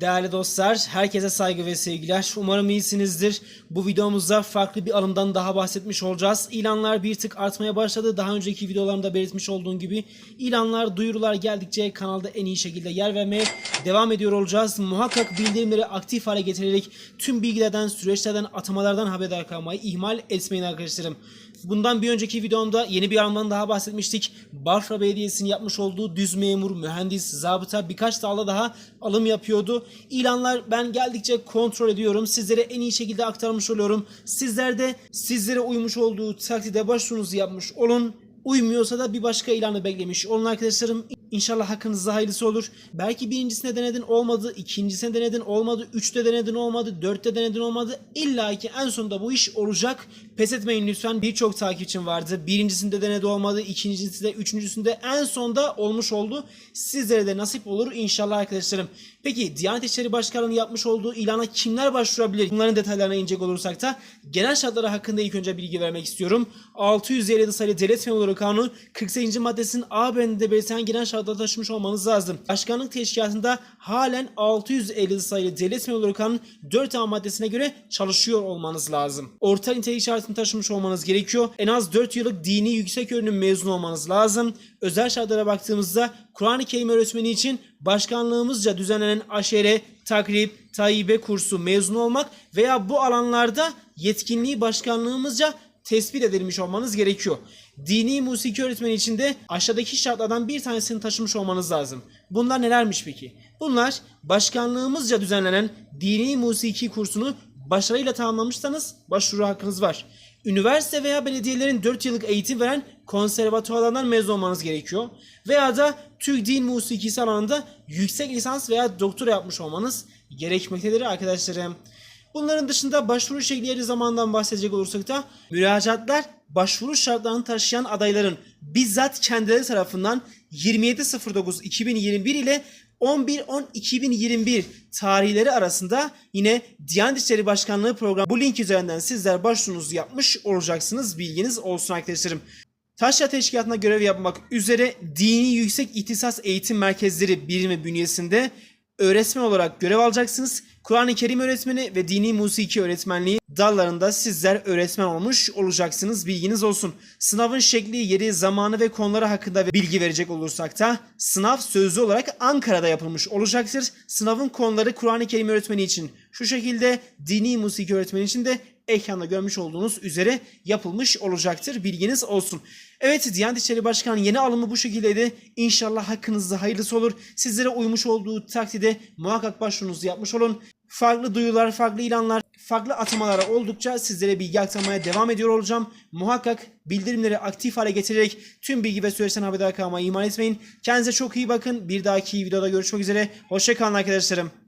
Değerli dostlar, herkese saygı ve sevgiler. Umarım iyisinizdir. Bu videomuzda farklı bir alımdan daha bahsetmiş olacağız. İlanlar bir tık artmaya başladı. Daha önceki videolarımda belirtmiş olduğum gibi ilanlar, duyurular geldikçe kanalda en iyi şekilde yer vermeye devam ediyor olacağız. Muhakkak bildirimleri aktif hale getirerek tüm bilgilerden, süreçlerden, atamalardan haberdar kalmayı ihmal etmeyin arkadaşlarım. Bundan bir önceki videomda yeni bir alımdan daha bahsetmiştik. Bafra Belediyesi'nin yapmış olduğu düz memur, mühendis, zabıta birkaç dalda daha alım yapıyordu. İlanlar ben geldikçe kontrol ediyorum. Sizlere en iyi şekilde aktarmış oluyorum. Sizler de sizlere uymuş olduğu takdirde başvurunuzu yapmış olun. Uymuyorsa da bir başka ilanı beklemiş olun arkadaşlarım. İnşallah hakkınızda hayırlısı olur. Belki birincisine denedin olmadı, ikincisine denedin olmadı, üçte denedin olmadı, dörtte denedin olmadı. İlla ki en sonunda bu iş olacak. Pes etmeyin lütfen. Birçok takipçim vardı. Birincisinde denedi olmadı, ikincisinde, üçüncüsünde en sonda olmuş oldu. Sizlere de nasip olur inşallah arkadaşlarım. Peki Diyanet İşleri Başkanlığı'nın yapmış olduğu ilana kimler başvurabilir? Bunların detaylarına inecek olursak da genel şartları hakkında ilk önce bilgi vermek istiyorum. 657 sayılı Devlet Memurları Kanunu 48. maddesinin A bendinde belirtilen genel şartları taşımış olmanız lazım. Başkanlık teşkilatında halen 650 sayılı Devlet Memurları Kanunu 4 A maddesine göre çalışıyor olmanız lazım. Orta nitelik şartını taşımış olmanız gerekiyor. En az 4 yıllık dini yüksek öğrenim mezunu olmanız lazım. Özel şartlara baktığımızda Kur'an-ı Kerim öğretmeni için başkanlığımızca düzenlenen aşere, takrib, tayyibe kursu mezun olmak veya bu alanlarda yetkinliği başkanlığımızca tespit edilmiş olmanız gerekiyor. Dini musiki öğretmeni için de aşağıdaki şartlardan bir tanesini taşımış olmanız lazım. Bunlar nelermiş peki? Bunlar başkanlığımızca düzenlenen dini musiki kursunu başarıyla tamamlamışsanız başvuru hakkınız var. Üniversite veya belediyelerin 4 yıllık eğitim veren konservatuvarlardan mezun olmanız gerekiyor. Veya da Türk Din Musikisi alanında yüksek lisans veya doktora yapmış olmanız gerekmektedir arkadaşlarım. Bunların dışında başvuru şekilleri zamandan bahsedecek olursak da müracaatlar başvuru şartlarını taşıyan adayların bizzat kendileri tarafından 27.09.2021 ile 11.10.2021 tarihleri arasında yine Diyanet İşleri Başkanlığı programı bu link üzerinden sizler başvurunuzu yapmış olacaksınız. Bilginiz olsun arkadaşlarım. Taşra Teşkilatı'nda görev yapmak üzere Dini Yüksek İhtisas Eğitim Merkezleri birimi bünyesinde öğretmen olarak görev alacaksınız. Kur'an-ı Kerim öğretmeni ve dini musiki öğretmenliği dallarında sizler öğretmen olmuş olacaksınız. Bilginiz olsun. Sınavın şekli, yeri, zamanı ve konuları hakkında bilgi verecek olursak da sınav sözlü olarak Ankara'da yapılmış olacaktır. Sınavın konuları Kur'an-ı Kerim öğretmeni için şu şekilde, dini musiki öğretmeni için de ekranda görmüş olduğunuz üzere yapılmış olacaktır. Bilginiz olsun. Evet Diyanet İşleri Başkanı yeni alımı bu şekildeydi. İnşallah hakkınızda hayırlısı olur. Sizlere uymuş olduğu takdirde muhakkak başvurunuzu yapmış olun. Farklı duyurular, farklı ilanlar, farklı atamalar oldukça sizlere bilgi aktarmaya devam ediyor olacağım. Muhakkak bildirimleri aktif hale getirerek tüm bilgi ve süreçten haberdar kalmayı ihmal etmeyin. Kendinize çok iyi bakın. Bir dahaki videoda görüşmek üzere. Hoşçakalın arkadaşlarım.